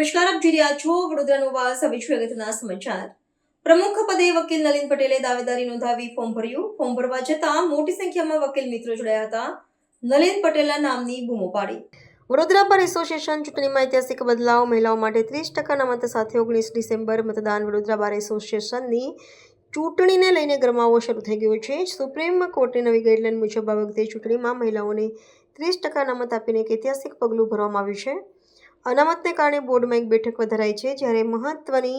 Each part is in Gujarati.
નમસ્કાર, આપ જોઈ રહ્યા છો વડોદરાનો વાસ, હવે છે અગત્યના સમાચાર. પ્રમુખ પદે વકીલ નલિન પટેલે દાવેદારી નોંધાવી ફોર્મ ભર્યું. ફોર્મ ભરવા જતાં મોટી સંખ્યામાં વકીલ મિત્રો જોડાયા હતા. નલિન પટેલના નામની બૂમો પાડી. વડોદરા પર એસોસિએશન ચૂંટણીમાં ઐતિહાસિક બદલાવ, મહિલાઓ માટે ત્રીસ ટકાના મત સાથે ઓગણીસ ડિસેમ્બર મતદાન વડોદરા બાર એસોસિએશનની ચૂંટણીને લઈને ગરમાવો શરૂ થઈ ગયો છે. સુપ્રીમ કોર્ટની નવી ગાઈડલાઈન મુજબ આ વખતે ચૂંટણીમાં મહિલાઓને ત્રીસ ટકાના મત આપીને એક ઐતિહાસિક પગલું ભરવામાં આવ્યું છે. અનામતને કારણે બોર્ડમાં એક બેઠક વધારાઈ છે જ્યારે મહત્વની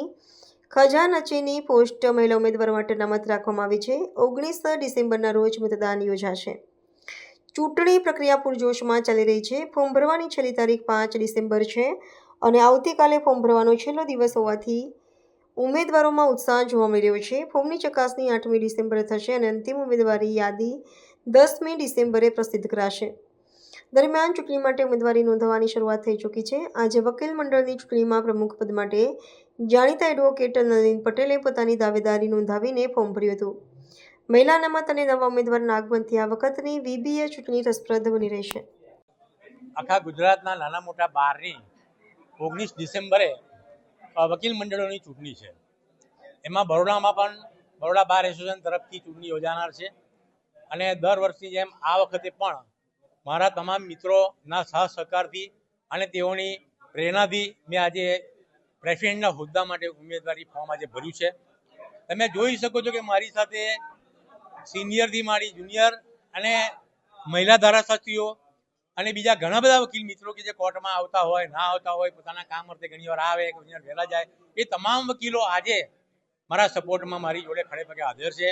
ખજાનચીની પોસ્ટ મહિલા ઉમેદવાર માટે અનામત રાખવામાં આવી છે. ઓગણીસ ડિસેમ્બરના રોજ મતદાન યોજાશે. ચૂંટણી પ્રક્રિયા પૂરજોશમાં ચાલી રહી છે. ફોર્મ ભરવાની છેલ્લી તારીખ પાંચ ડિસેમ્બર છે અને આવતીકાલે ફોર્મ ભરવાનો છેલ્લો દિવસ હોવાથી ઉમેદવારોમાં ઉત્સાહ જોવા મળ્યો છે. ફોર્મની ચકાસણી આઠમી ડિસેમ્બરે થશે અને અંતિમ ઉમેદવારી યાદી દસમી ડિસેમ્બરે પ્રસિદ્ધ કરાશે. દરમિયાન ચૂંટણી માટે ઉમેદવારી નોંધવાની શરૂઆત થઈ ચૂકી છે. આજે વકીલ મંડળની ચૂંટણીમાં પ્રમુખ પદ માટે જાણીતા એડવોકેટ નલિન પટેલે પોતાની દાવેદારી નોંધાવીને ફોર્મ ભર્યું હતું. મહિલા અનામત અને નવા ઉમેદવારના આગમનથી આ વખતની વીબીએ ચૂંટણી રસપ્રદ બની રહેશે આખા ગુજરાતના નાના મોટા બારની ઓગણીસ ડિસેમ્બરે વકીલ મંડળોની ચૂંટણી છે. એમાં બરોડામાં પણ બરોડા બાર એસોસિએશન તરફથી ચૂંટણી યોજાનાર છે. અને દર વર્ષની જેમ આ વખતે પણ મારા તમામ મિત્રોના સહ સહકારથી અને તેઓની પ્રેરણાથી મેં આજે પ્રેસિડેન્ટના હોદ્દા માટે ઉમેદવારી ફોર્મ આજે ભર્યું છે. તમે જોઈ શકો છો કે મારી સાથે સિનિયરથી મારી જુનિયર અને મહિલા ધારાશાસ્ત્રીઓ અને બીજા ઘણા બધા વકીલ મિત્રો કે જે કોર્ટમાં આવતા હોય, ના આવતા હોય, પોતાના કામ અર્થે ઘણી વાર આવે ઘણી વહેલા જાય, એ તમામ વકીલો આજે મારા સપોર્ટમાં મારી જોડે ખડે પગે હાજર છે.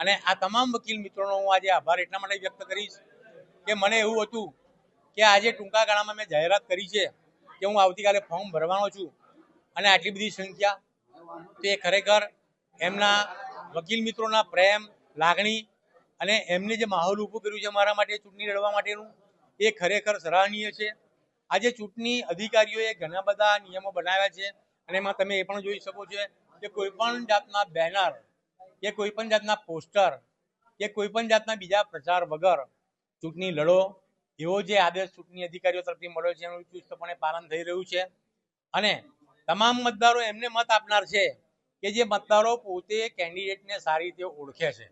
અને આ તમામ વકીલ મિત્રોનો હું આજે આભાર એટલા માટે વ્યક્ત કરીશ કે મને એવું હતું કે આજે ટૂંકા ગાળામાં મેં જાહેરાત કરી છે કે હું આવતીકાલે ફોર્મ ભરવાનો છું અને આટલી બધી સંખ્યા. તે ખરેખર એમના વકીલ મિત્રોના પ્રેમ, લાગણી અને એમને જે માહોલ ઊભું કર્યું છે મારા માટે, ચૂંટણી લડવા માટેનું, એ ખરેખર સરાહનીય છે. આજે ચૂંટણી અધિકારીઓએ ઘણા બધા નિયમો બનાવ્યા છે અને એમાં તમે એ પણ જોઈ શકો છો કે કોઈ પણ જાતના બેનર, કે કોઈ પણ જાતના પોસ્ટર, કે કોઈ પણ જાતના બીજા પ્રચાર વગર ચૂંટણી લડો, એવો જે આદેશ ચૂંટણી અધિકારીઓ તરફથી મળ્યો છે, એનું ચુસ્તપણે પાલન થઈ રહ્યું છે. અને તમામ મતદારો એમને મત આપનાર છે કે જે મતદારો પોતે કેન્ડિડેટને સારી રીતે ઓળખે છે.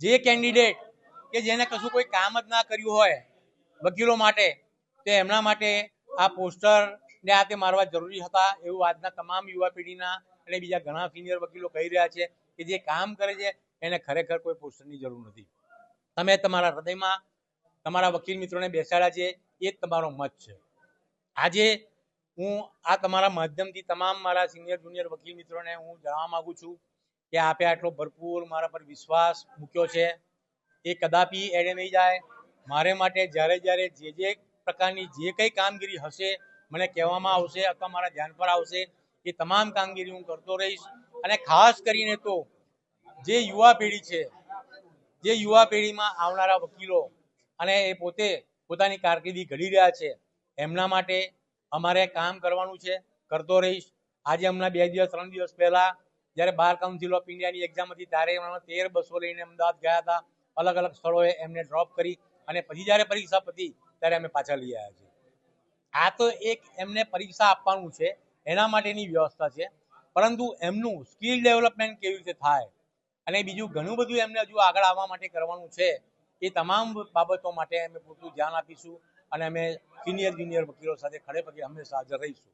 જે કેન્ડિડેટ કે જેને કશું કોઈ કામ જ ના કર્યું હોય વકીલો માટે, તે એમના માટે આ પોસ્ટર ને આ તે મારવા જરૂરી હતા એવું આજના તમામ યુવા પેઢીના અને બીજા ઘણા સિનિયર વકીલો કહી રહ્યા છે કે જે કામ કરે છે, એને ખરેખર કોઈ પોસ્ટરની જરૂર નથી. તમે તમારા હૃદયમાં તમારા વકીલ મિત્રોને બેસાડ્યા છે, એ જ તમારો મત છે. આજે હું આ તમારા માધ્યમથી તમામ મારા સિનિયર, જુનિયર વકીલ મિત્રોને હું જણાવવા માગું છું કે આપે આટલો ભરપૂર મારા પર વિશ્વાસ મૂક્યો છે. એ કદાપી એડે નહીં જાય. મારે માટે જ્યારે જ્યારે જે જે પ્રકારની જે કંઈ કામગીરી હશે, મને કહેવામાં આવશે અથવા મારા ધ્યાન પર આવશે, એ તમામ કામગીરી હું કરતો રહીશ. અને ખાસ કરીને તો જે યુવા પેઢી છે જે યુવા પેઢીમાં આવનારા વકીલો અને એ પોતે પોતાની કારકિર્દી ઘડી રહ્યા છે, એમના માટે અમારે કામ કરવાનું છે, કરતો રહીશ. આજે હમણાં બે દિવસ, ત્રણ દિવસ પહેલા જ્યારે બાર કાઉન્સિલ ઓફ ઇન્ડિયાની એક્ઝામ હતી, ત્યારે એમણે તેર બસો લઈને અમદાવાદ ગયા હતા. અલગ અલગ સ્થળોએ એમને ડ્રોપ કરી અને પછી જ્યારે પરીક્ષા પતી ત્યારે અમે પાછા લઈ આવ્યા છીએ. આ તો એક એમને પરીક્ષા આપવાનું છે, એના માટેની વ્યવસ્થા છે. પરંતુ એમનું સ્કિલ ડેવલપમેન્ટ કેવી રીતે થાય અને બીજું ઘણું બધું એમને હજુ આગળ આવવા માટે કરવાનું છે. એ તમામ બાબતો માટે અમે પૂરતું ધ્યાન આપીશું અને અમે સિનિયર જુનિયર વકીલો સાથે ખડે પગે હંમેશા હાજર રહીશું.